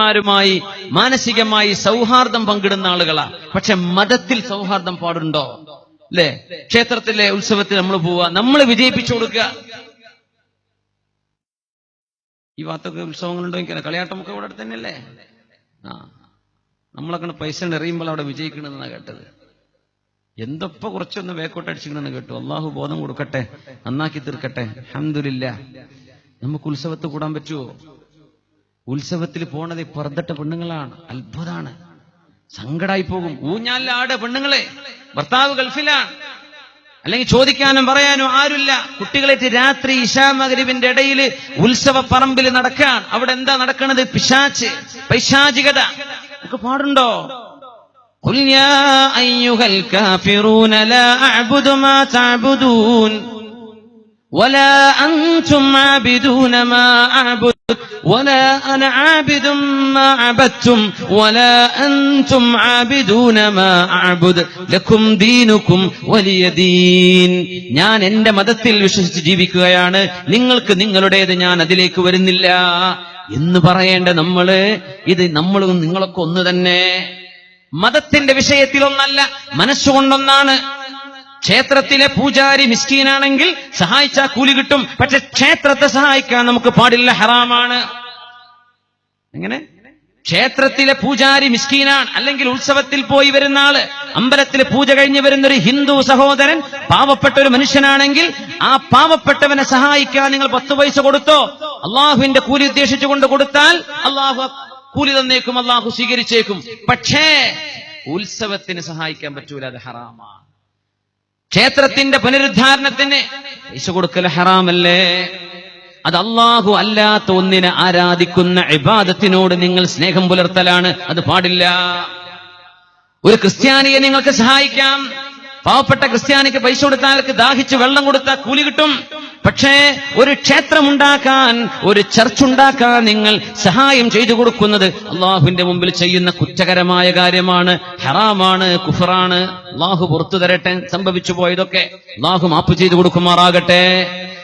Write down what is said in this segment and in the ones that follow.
സഹോദരന്മാരുമായി മാനസികമായി സൗഹാർദ്ദം പങ്കിടുന്ന ആളുകളാണ് പക്ഷെ മതത്തിൽ സൗഹാർദ്ദം പാടുണ്ടോ? അല്ലേ ക്ഷേത്രത്തിലെ ഉത്സവത്തിൽ നമ്മൾ പോവുക നമ്മൾ വിജയിപ്പിച്ചു കൊടുക്കുക. ഈ ഭാഗത്തൊക്കെ ഉത്സവങ്ങളുണ്ടോ എനിക്ക് കളിയാട്ടമൊക്കെ ഇവിടെ തന്നെയല്ലേ ആ. നമ്മളൊക്കെ പൈസ എറിയുമ്പോൾ അവിടെ വിജയിക്കണമെന്നാണ് കേട്ടത്. എന്തൊപ്പ കുറച്ചൊന്ന് വേക്കോട്ട് അടിച്ചിക്കണമെന്ന് കേട്ടു. അള്ളാഹു ബോധം കൊടുക്കട്ടെ. നന്നാക്കി തീർക്കട്ടെ. അഹമ്മദില്ല നമുക്ക് ഉത്സവത്ത് കൂടാൻ പറ്റുമോ ഉത്സവത്തിൽ പോണത് ഈ പുറത്തിട്ട പെണ്ണുങ്ങളാണ് അത്ഭുതമാണ് സങ്കടായി പോകും ഊഞ്ഞാലാട് പെണ്ണുങ്ങളെ ഭർത്താവ് ഗൾഫിലാണ് അല്ലെങ്കിൽ ചോദിക്കാനും പറയാനും ആരുമില്ല കുട്ടികളായിട്ട് രാത്രി ഇഷാ മകരിവിന്റെ ഇടയിൽ ഉത്സവ പറമ്പിൽ നടക്കാൻ അവിടെ എന്താ നടക്കണത് പിശാച്ച് പൈശാചികത നമുക്ക് പാടുണ്ടോ قل يا أيها الكافرون لا أعبد ما تعبدون ولا أنتم عابدون ما أعبد ولا أنا عابد ما عبدتم ولا أنتم عابدون ما أعبد لكم دينكم ولي دين ഞാൻ എന്റെ മതത്തിൽ വിശ്വസിച്ച് ജീവിക്കുകയാണ് നിങ്ങൾക്ക് നിങ്ങളുടേത് ഞാൻ അതിലേക്ക് വരുന്നില്ല എന്ന് പറയേണ്ട നമ്മള് ഇത് നമ്മളും നിങ്ങളൊക്കെ ഒന്ന് തന്നെ മതത്തിന്റെ വിഷയത്തിലൊന്നല്ല മനസ്സുകൊണ്ടൊന്നാണ് ക്ഷേത്രത്തിലെ പൂജാരി മിസ്കീനാണെങ്കിൽ സഹായിച്ചാൽ കൂലി കിട്ടും. പക്ഷെ ക്ഷേത്രത്തെ സഹായിക്കാൻ നമുക്ക് പാടില്ല ഹറാമാണ്. എങ്ങനെ? ക്ഷേത്രത്തിലെ പൂജാരി മിസ്കീനാണ്. അല്ലെങ്കിൽ ഉത്സവത്തിൽ പോയി വരുന്ന ആൾ. അമ്പലത്തിൽ പൂജ കഴിഞ്ഞ് വരുന്ന ഒരു ഹിന്ദു സഹോദരൻ പാവപ്പെട്ട ഒരു മനുഷ്യനാണെങ്കിൽ ആ പാവപ്പെട്ടവനെ സഹായിക്കാൻ നിങ്ങൾ പത്ത് പൈസ കൊടുത്തോ? അള്ളാഹുവിന്റെ കൂലി ഉദ്ദേശിച്ചുകൊണ്ട് കൊടുത്താൽ അള്ളാഹു കൂലി തന്നേക്കും അള്ളാഹു സ്വീകരിച്ചേക്കും. പക്ഷേ ഉത്സവത്തിന് സഹായിക്കാൻ പറ്റൂല അത് ഹറാമാണ്. ക്ഷേത്രത്തിന്റെ പുനരുദ്ധാരണത്തിന് പൈസ കൊടുക്കൽ ഹറാമല്ലേ? അത് അള്ളാഹു അല്ലാത്ത ഒന്നിനെ ആരാധിക്കുന്ന ഇബാദത്തിനോട് നിങ്ങൾ സ്നേഹം പുലർത്തലാണ്. അത് പാടില്ല. ഒരു ക്രിസ്ത്യാനിയെ നിങ്ങൾക്ക് സഹായിക്കാം. പാവപ്പെട്ട ക്രിസ്ത്യാനിക്ക് പൈസ കൊടുത്താൽ അയാൾക്ക് ദാഹിച്ച് വെള്ളം കൊടുത്താൽ കൂലി കിട്ടും. പക്ഷേ ഒരു ക്ഷേത്രം ഉണ്ടാക്കാൻ ഒരു ചർച്ച് ഉണ്ടാക്കാൻ നിങ്ങൾ സഹായം ചെയ്തു കൊടുക്കുന്നത് അള്ളാഹുവിന്റെ മുമ്പിൽ ചെയ്യുന്ന കുറ്റകരമായ കാര്യമാണ്. ഹറാമാണ് കുഫറാണ്. അള്ളാഹു പുറത്തു തരട്ടെ സംഭവിച്ചു പോയതൊക്കെ. അള്ളാഹു മാപ്പ് ചെയ്തു കൊടുക്കുമാറാകട്ടെ.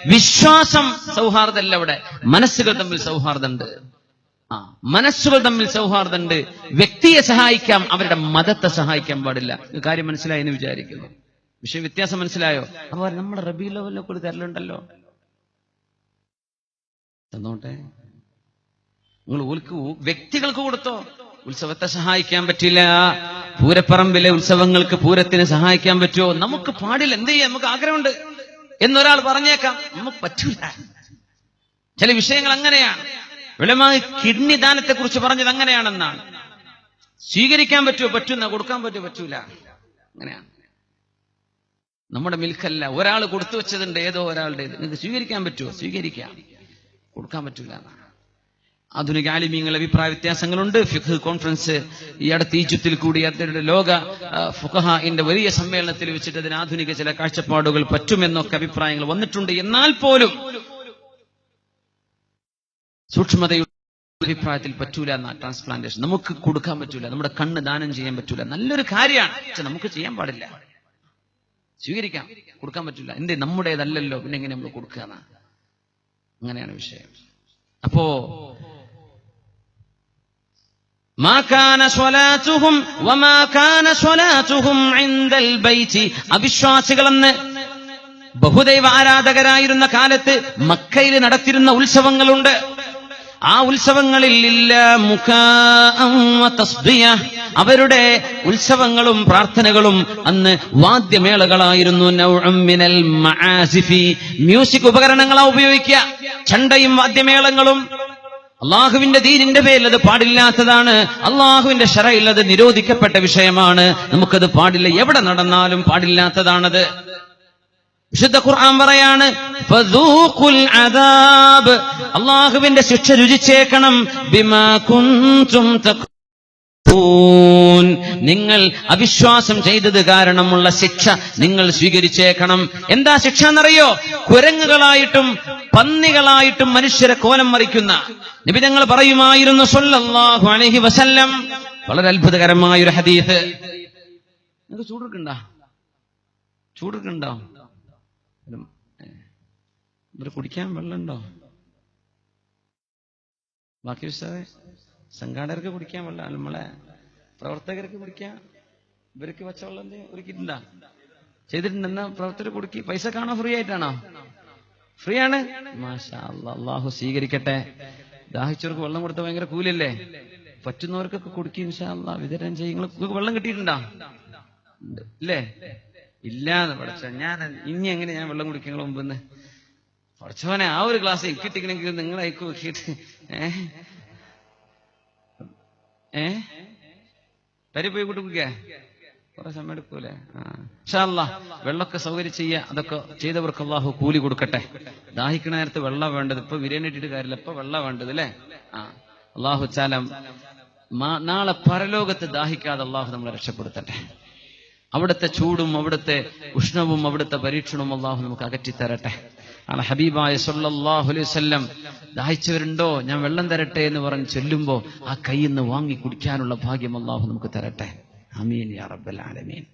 വിശ്വാസം സൗഹാർദ്ദമല്ല അവിടെ. മനസ്സുകൾ തമ്മിൽ സൗഹാർദ്ദമുണ്ട്. ആ മനസ്സുകൾ തമ്മിൽ സൗഹാർദ്ദമുണ്ട്. വ്യക്തിയെ സഹായിക്കാം അവരുടെ മതത്തെ സഹായിക്കാൻ പാടില്ല. കാര്യം മനസ്സിലായി എന്ന് വിചാരിക്കുന്നു. വിഷയം വ്യത്യാസം മനസ്സിലായോ? അപ്പോൾ നമ്മുടെ റബി ലെവലിനെ കൂടി തരലുണ്ടല്ലോ തന്നോട്ടെ. നിങ്ങൾ ഓൽക്ക് വ്യക്തികൾക്ക് കൊടുത്തോ? ഉത്സവത്തെ സഹായിക്കാൻ പറ്റില്ല. പൂരപ്പറമ്പിലെ ഉത്സവങ്ങൾക്ക് പൂരത്തിന് സഹായിക്കാൻ പറ്റുമോ? നമുക്ക് പാടില്ല. എന്ത് ചെയ്യാം? നമുക്ക് ആഗ്രഹമുണ്ട്. എന്നൊരാൾ പറഞ്ഞേക്കാം. നമുക്ക് പറ്റൂല. ചില വിഷയങ്ങൾ അങ്ങനെയാണ്. വിളമായി കിഡ്നി ദാനത്തെ കുറിച്ച് പറഞ്ഞത് അങ്ങനെയാണെന്നാണ്. സ്വീകരിക്കാൻ പറ്റുമോ പറ്റുന്ന. കൊടുക്കാൻ പറ്റുമോ പറ്റൂല. അങ്ങനെയാണ്. നമ്മുടെ മിൽക്കല്ല. ഒരാൾ കൊടുത്തു വെച്ചതുണ്ട് ഏതോ ഒരാളുടെ നിങ്ങൾക്ക് സ്വീകരിക്കാൻ പറ്റുമോ സ്വീകരിക്കാം. കൊടുക്കാൻ പറ്റൂല ആധുനിക ആലിമീങ്ങൾ അഭിപ്രായ വ്യത്യാസങ്ങളുണ്ട്. ഫിഖ് കോൺഫറൻസ് ഈ അടുത്ത് ഈജിപ്തിൽ കൂടി അദ്ദേഹത്തിന്റെ ലോക ആ, ഫുഖഹാഇന്റെ വലിയ സമ്മേളനത്തിൽ വെച്ചിട്ട് അതിന് ആധുനിക ചില കാഴ്ചപ്പാടുകൾ പറ്റുമെന്നൊക്കെ അഭിപ്രായങ്ങൾ വന്നിട്ടുണ്ട്. എന്നാൽ പോലും സൂക്ഷ്മതയുടെ അഭിപ്രായത്തിൽ പറ്റൂല എന്ന ട്രാൻസ്പ്ലാന്റേഷൻ നമുക്ക് കൊടുക്കാൻ പറ്റൂല നമ്മുടെ കണ്ണ് ദാനം ചെയ്യാൻ പറ്റൂല നല്ലൊരു കാര്യമാണ് പക്ഷെ നമുക്ക് ചെയ്യാൻ പാടില്ല സ്വീകരിക്കാം കൊടുക്കാൻ പറ്റൂല എന്തേ നമ്മുടേതല്ലല്ലോ പിന്നെ എങ്ങനെ നമ്മൾ കൊടുക്കുക എന്നാ? അങ്ങനെയാണ് വിഷയം അപ്പോ ما كان صلاتهم وما كان صلاتهم عند البيت അവിശ്വാസികളെന്ന് ബഹുദൈവ ആരാധകരായിരുന്ന കാലത്ത് മക്കയിൽ നടത്തിയിരുന്ന ഉത്സവങ്ങളുണ്ട് ആ ഉത്സവങ്ങളിൽ ഇല്ല മുഖ. അവരുടെ ഉത്സവങ്ങളും പ്രാർത്ഥനകളും അന്ന് വാദ്യമേളകളായിരുന്നു. മ്യൂസിക് ഉപകരണങ്ങളാ ഉപയോഗിക്കുക. ചണ്ടയും വാദ്യമേളങ്ങളും. അള്ളാഹുവിന്റെ ദീനിന്റെ പേരിൽ അത് പാടില്ലാത്തതാണ്. അള്ളാഹുവിന്റെ ഷറയിൽ അത് നിരോധിക്കപ്പെട്ട വിഷയമാണ്. നമുക്കത് പാടില്ല. എവിടെ നടന്നാലും പാടില്ലാത്തതാണത്. വിശുദ്ധ ഖുർആൻ പറയാണ് അള്ളാഹുവിന്റെ ശിക്ഷ രുചിച്ചേക്കണം. ബിമാ നിങ്ങൾ അവിശ്വാസം ചെയ്തത് കാരണമുള്ള ശിക്ഷ നിങ്ങൾ സ്വീകരിച്ചേക്കണം. എന്താ ശിക്ഷ എന്നറിയോ? കുരങ്ങുകളായിട്ടും പന്നികളായിട്ടും മനുഷ്യരെ കോലം മറിക്കുന്ന. നിബിതങ്ങൾ പറയുമായിരുന്നു സൊല്ലാഹു അലൈഹി വസല്ലം. വളരെ അത്ഭുതകരമായ ഒരു ഹദീസ് നിങ്ങൾക്ക് ചൂടെടുക്കണ്ട ചൂടെടുക്കണ്ടോ ഇവർ കുടിക്കാൻ വെള്ളമുണ്ടോ? ബാക്കി വിശ്വാസ സംഘാടകർക്ക് കുടിക്കാൻ വെള്ളം നമ്മളെ പ്രവർത്തകർക്ക് കുടിക്കാൻ ഇവർക്ക് പച്ചവെള്ളം എന്ത് ഒരുക്കിയിട്ടുണ്ടാ? ചെയ്തിട്ടുണ്ടെന്നാ പ്രവർത്തകർ കുടിക്കി പൈസ കാണോ ഫ്രീ ആയിട്ടാണോ? ഫ്രീ ആണ് മാഷാ അള്ളാഹു സ്വീകരിക്കട്ടെ. ദാഹിച്ചവർക്ക് വെള്ളം കൊടുത്ത ഭയങ്കര കൂലല്ലേ? പറ്റുന്നവർക്കൊക്കെ കുടുക്കി ഇൻഷാ വിതരണം ചെയ്യുന്ന വെള്ളം കിട്ടിയിട്ടുണ്ടോ? ഇല്ലേ? ഇല്ലാന്ന് പഠിച്ച. ഞാൻ ഇനി എങ്ങനെ ഞാൻ വെള്ളം കുടിക്കാൻ മുമ്പെന്ന് പഠിച്ചവനെ ആ ഒരു ഗ്ലാസ് കിട്ടിക്കണമെങ്കിൽ നിങ്ങൾ അയക്കു നോക്കിയിട്ട് ഏ? ഏ? പരി പോയി കുട്ടിക്കുക കുറെ സമയം എടുക്കൂലേ? അല്ലാ വെള്ളമൊക്കെ സൗകര്യം ചെയ്യുക. അതൊക്കെ ചെയ്തവർക്ക് അള്ളാഹു കൂലി കൊടുക്കട്ടെ. ദാഹിക്കണ നേരത്ത് വെള്ളം വേണ്ടത്. ഇപ്പൊ ബിരിയാണി ഇട്ടിട്ട് കാര്യമില്ല. ഇപ്പൊ വെള്ളം വേണ്ടത് അല്ലേ? ആ. അള്ളാഹു ചാലം നാളെ പരലോകത്ത് ദാഹിക്കാതെ അള്ളാഹു നമ്മളെ രക്ഷപ്പെടുത്തട്ടെ. അവിടുത്തെ ചൂടും അവിടുത്തെ ഉഷ്ണവും അവിടുത്തെ പരീക്ഷണവും അള്ളാഹു നമുക്ക് അകറ്റി തരട്ടെ ആണ് ഹബീബായ സല്ലല്ലാഹു അലൈഹി ദാഹിച്ചവരുണ്ടോ ഞാൻ വെള്ളം തരട്ടെ എന്ന് പറഞ്ഞ് ചൊല്ലുമ്പോ ആ കയ്യിൽ നിന്ന് വാങ്ങി കുടിക്കാനുള്ള ഭാഗ്യം അള്ളാഹു നമുക്ക് തരട്ടെ. അമീൻ യാ റബ്ബൽ ആലമീൻ.